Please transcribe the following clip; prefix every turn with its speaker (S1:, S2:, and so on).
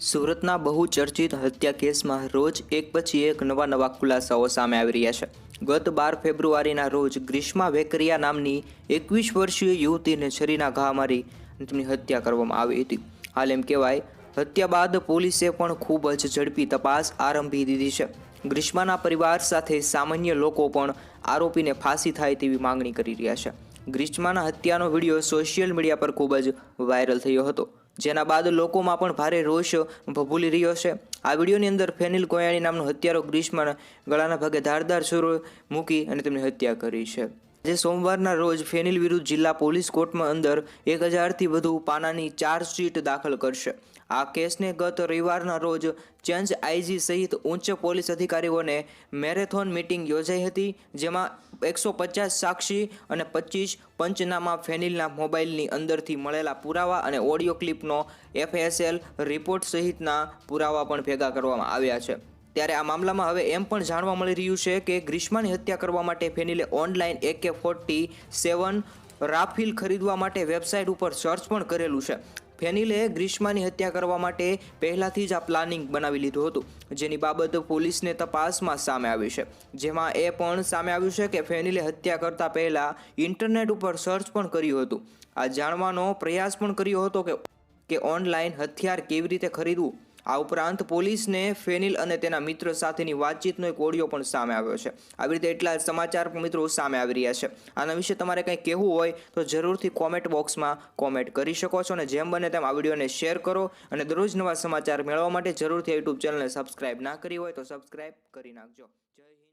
S1: સુરતના બહુ ચર્ચિત હત્યા કેસમાં રોજ એક પછી એક નવા નવા ખુલાસાઓ સામે આવી રહ્યા છે. ગત બાર ફેબ્રુઆરીના રોજ ગ્રીષ્મા વેકરિયા નામની એકવીસ વર્ષીય યુવતીને છરીના ઘા મારી તેમની હત્યા કરવામાં આવી હતી. હાલ એમ કહેવાય, હત્યા બાદ પોલીસે પણ ખૂબ જ ઝડપી તપાસ આરંભી દીધી છે. ગ્રીષ્માના પરિવાર સાથે સામાન્ય લોકો પણ આરોપીને ફાંસી થાય તેવી માંગણી કરી રહ્યા છે. ગ્રીષ્માના હત્યાનો વીડિયો સોશિયલ મીડિયા પર ખૂબ જ વાયરલ થયો હતો. જેના બાદ લોકોમાં પણ ભારે રોષ ભભૂલી રહ્યો છે. આ વિડીયોની અંદર ફેનિલ કોયાણી નામનો હત્યારો ગ્રીષ્માના ગળાના ભાગે ધારદાર સુર મૂકી અને તેમની હત્યા કરી છે. જે સોમવારના રોજ ફેનિલ વિરુદ્ધ જિલ્લા પોલીસ કોર્ટમાં અંદર એક હજારથી વધુ પાનાની ચાર્જશીટ દાખલ કરશે. આ કેસને ગત રવિવારના રોજ ચેન્જ આઈજી સહિત ઉચ્ચ પોલીસ અધિકારીઓને મેરેથોન મિટિંગ યોજાઈ હતી, જેમાં એકસો પચાસ સાક્ષી અને પચીસ પંચનામા ફેનિલના મોબાઈલની અંદરથી મળેલા પુરાવા અને ઓડિયો ક્લિપનો એફએસએલ રિપોર્ટ સહિતના પુરાવા પણ ભેગા કરવામાં આવ્યા છે. ત્યારે આ મામલામાં હવે એમ પણ જાણવા મળી રહ્યું છે કે ગ્રીષ્માની હત્યા કરવા માટે ફેનિલે ઓનલાઈન એકે ફોર્ટી સેવન રાફિલ ખરીદવા માટે વેબસાઇટ ઉપર સર્ચ પણ કરેલું છે. ફેનિલે ગ્રીષ્માની હત્યા કરવા માટે પહેલાથી જ આ પ્લાનિંગ બનાવી લીધું હતું, જેની બાબત પોલીસને તપાસમાં સામે આવી છે. જેમાં એ પણ સામે આવ્યું છે કે ફેનિલે હત્યા કરતા પહેલા ઇન્ટરનેટ ઉપર સર્ચ પણ કર્યું હતું. આ જાણવાનો પ્રયાસ પણ કર્યો હતો કે ઓનલાઈન હથિયાર કેવી રીતે ખરીદવું? આ ઉપરાંત પોલીસને ફેનિલ અને તેના મિત્રો સાથેની વાતચીતનો એક ઓડિયો પણ સામે આવ્યો છે. આવી રીતે એટલા સમાચાર મિત્રો સામે આવી રહ્યા છે. આના વિશે તમારે કંઈ કહેવું હોય તો જરૂરથી કોમેન્ટ બોક્સમાં કોમેન્ટ કરી શકો છો અને જેમ બને તેમ આ વિડીયોને શેર કરો અને દરરોજ નવા સમાચાર મેળવવા માટે જરૂરથી યુટ્યુબ ચેનલને સબસ્ક્રાઇબ ના કરી હોય તો સબસ્ક્રાઇબ કરી નાખજો. જય હિન્દ.